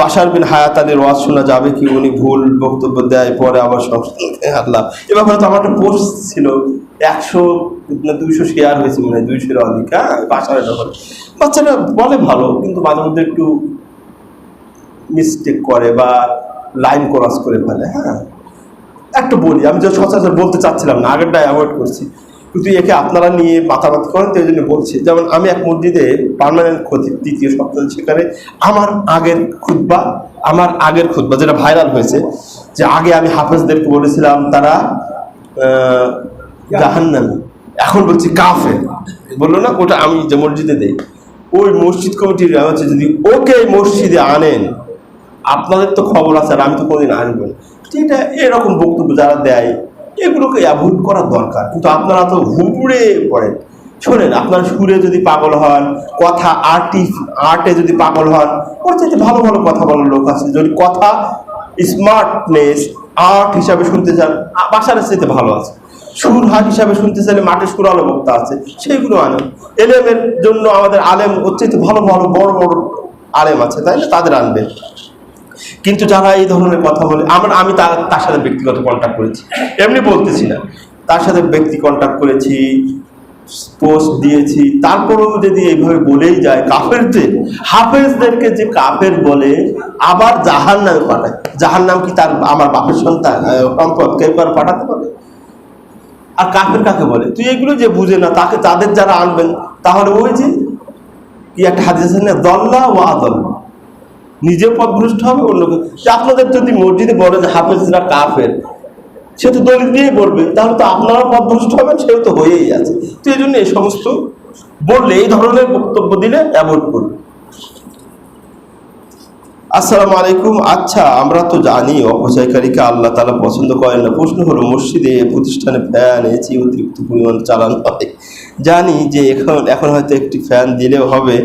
বাসার বিন হায়াত আলীর ওয়াজ শোনা যাবে কি উনি ভুল বক্তব্য দেয়, পরে আবার আল্লাহ এ ব্যাপারে তো আমার একটা পোস্ট ছিল, একশো দুইশো শেয়ার হয়েছে মনে দুইশোর অধিক হ্যাঁ? বাসার ব্যাপারে। বাচ্চারা বলে ভালো, কিন্তু মাঝে মধ্যে একটু মিস্টেক করে বা লাইন ক্রস করে ফেলে হ্যাঁ? একটু বলি, আমি যে সচরাচর বলতে চাচ্ছিলাম না আগেরটা অ্যাভয়েড করছি। কিন্তু একে আপনারা নিয়ে মাতামাতি করেন, তো জন্য বলছি, যেমন আমি এক মসজিদে পার্মানেন্ট ক্ষতি তৃতীয় সপ্তাহে সেখানে আমার আগের খুদ্া আমার আগের খুদ্া যেটা ভাইরাল হয়েছে, যে আগে আমি হাফেজদেরকে বলেছিলাম তারা জাহান্নামী। এখন বলছি কাফের। বলল না, ওটা আমি যে মসজিদে দেই। ওই মসজিদ কমিটির হচ্ছে, যদি ওকে মসজিদে আনেন, আপনাদের তো খবর আছে আর আমি তো কোনোদিন আনব না। এটা এরকম বক্তব্য যারা দেয় এগুলোকে অ্যাভয়েড করা দরকার। কিন্তু আপনারা তো হুপুড়ে পড়েন। শোনেন, আপনার সুরে যদি পাগল হন, কথা আর্টি আর্টে যদি পাগল হন, ওর চাইতে ভালো ভালো কথা বলার লোক আছে। যদি কথা স্মার্টনেস আর্ট হিসাবে শুনতে চান বাসার চাইতে ভালো আছে। সুর হাট হিসাবে শুনতে চাইলে মাঠে সুর আলো বক্তা আছে, সেইগুলো আনেন। এলেমের জন্য আমাদের আলেম চাইতে ভালো ভালো বড় বড় আলেম আছে, তাই তাদের আনবেন। কিন্তু যারা এই ধরনের কথা বলে, আমরা, আমি তার তার সাথে ব্যক্তিগত কন্ট্যাক্ট করেছি। এমনি বলতেছি না। তার সাথে ব্যক্তি কন্ট্যাক্ট করেছি পোস্ট দিয়েছি। তারপরেও যদি এইভাবে বলেই যায়, কাফেরদের, হাফেজদেরকে যে কাফের বলে, আবার জাহান নামে পাঠায়। জাহান নাম কি তার, আমার বাপের সন্তান সম্পদ? কেউ কার পাঠাতে পারে? আর কাফের কাকে বলে? তুই এগুলো যে বুঝে না, তাকে, তাদের যারা আনবেন, তাহলে ওই যে, কি একটা হাদিস না, দল্লা ও আদল নিজে পথভ্রষ্ট হবে অন্যকে আপনাদের যদি মসজিদে বলে যে হাফেজরা কাফের, সে তো দলিল দিয়েই বলবে, তাহলে তো আপনারাও পথভ্রষ্ট হবেন, সেও তো হয়েই আছে। তো এই জন্য এই সমস্ত বললে, এই ধরনের বক্তব্য দিলে অ্যাভয়েড করবে আসসালামু আলাইকুম। আচ্ছা আমরা তো জানি অপচয়কারীকে আল্লাহ তালা পছন্দ করেন না। প্রশ্ন হলো, মসজিদে প্রতিষ্ঠানে ফ্যান এসি অতিরিক্ত পরিমাণ চালানো হয়? জানি যে এখন এখন হয়তো একটি ফ্যান দিলেও হবে।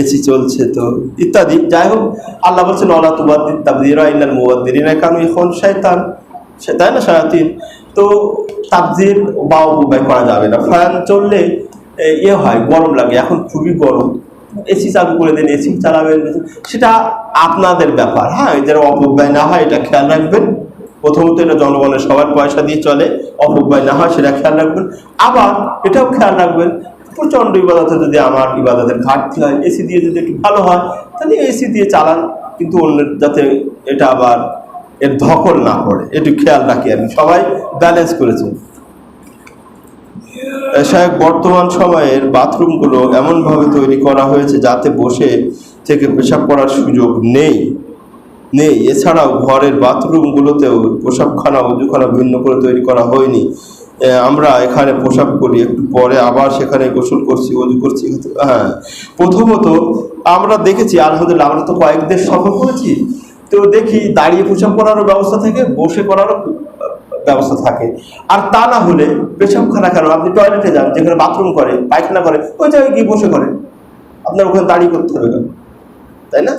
এসি চলছে তো, ইত্যাদি। যাই হোক, আল্লাহ বলছেন অলা তুবাদ্দিন তাবদিরা ইল্লাল মুবাদ্দিরিনা কানু এখন সে তাই না সারাদিন তো তাবজির বা উপায় করা যাবে না। ফ্যান চললে ইয়ে হয়, গরম লাগে, এখন খুবই গরম। এসি চালু করে দেন, এসি চালাবেন। সেটা আপনাদের ব্যাপার। হ্যাঁ যেন অপব্যয় না হয়, এটা খেয়াল রাখবেন। প্রথমত এটা জনগণের সবার পয়সা দিয়ে চলে, অপব্যয় না হয়, সেটা খেয়াল রাখবেন। আবার এটাও খেয়াল রাখবেন প্রচণ্ড ইবাদতে যদি আমার ইবাদতের ঘাটতি হয় এসি দিয়ে যদি একটু ভালো হয়, তাহলে এসি দিয়ে চালান, কিন্তু অন্যের যাতে এটা আবার এর ধকল না পড়ে। একটু খেয়াল রাখি আমি। সবাই ব্যালেন্স করেছেন সাহেব, বর্তমান সময়ের বাথরুমগুলো এমনভাবে তৈরি করা হয়েছে যাতে বসে থেকে পেশাব করার সুযোগ নেই। নেই। এছাড়াও ঘরের বাথরুমগুলোতেও পোশাকখানা অজুখানা ভিন্ন করে তৈরি করা হয়নি। আমরা এখানে পোশাক করি একটু পরে আবার সেখানে গোসল করছি, অজু করছি হ্যাঁ। প্রথমত আমরা দেখেছি, আলহামদুলিল্লাহ, আমরা তো কয়েক দেশ সফর করেছি, তো দেখি দাঁড়িয়ে পোশাক করারও ব্যবস্থা থাকে, বসে করারও ব্যবস্থা থাকে। আর তা না হলে পেশাবখানা কেন? আপনি টয়লেটে যান, যেখানে বাথরুম করে, পায়খানা করে, ওই জায়গায় গিয়ে বসে করে আপনার ওখানে দাঁড়িয়ে করতে হবে কেন? তাই না?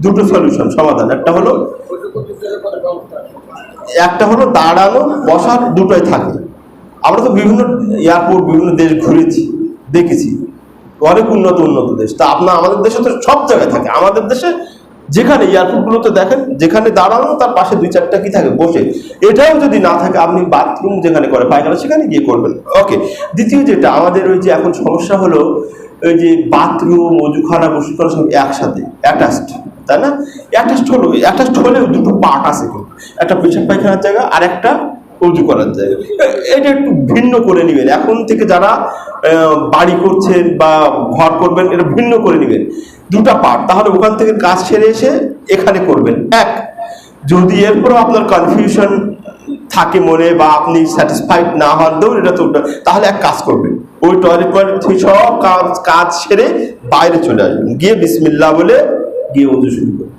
দুটো সলিউশন সমাধান। একটা হলো একটা হলো দাঁড়ানো, বসার দুটোই থাকে। আমরা তো বিভিন্ন এয়ারপোর্ট, বিভিন্ন দেশ ঘুরেছি, দেখেছি। অনেক উন্নত উন্নত দেশ। তা আপনার আমাদের দেশে তো সব জায়গায় থাকে। আমাদের দেশে যেখানে এয়ারপোর্টগুলোতে দেখেন, যেখানে দাঁড়ানো, তার পাশে দুই চারটা কি থাকে? বসে। এটাও যদি না থাকে, আপনি বাথরুম যেখানে করে, পায়খানা, সেখানে গিয়ে করবেন। ওকে, দ্বিতীয় যেটা, আমাদের ওই যে এখন সমস্যা হলো, ওই যে বাথরুম অজুখানা বসুখানা সব একসাথে অ্যাটাচড তাই না? অ্যাটাচড হলো অ্যাটাচড হলেও দুটো পার্ট আছে কিন্তু। একটা পেছন পায়খানার জায়গা আর একটা উজু করার জায়গা। এটা একটু ভিন্ন করে নেবেন। এখন থেকে যারা বাড়ি করছেন বা ঘর করবেন, এটা ভিন্ন করে নেবেন। দুটা পার্ট তাহলে ওখান থেকে কাজ সেরে এসে এখানে করবেন। এক, যদি এরপরও আপনার কনফিউশন থাকে মনে বা আপনি স্যাটিসফাইড না হন, ধরুন এটা তো তাহলে এক কাজ করবেন। ওই টয়লেট টয়লেট সব কাজ কাজ সেরে বাইরে চলে আসবেন। গিয়ে বিসমিল্লা বলে গিয়ে উজু শুরু করবেন।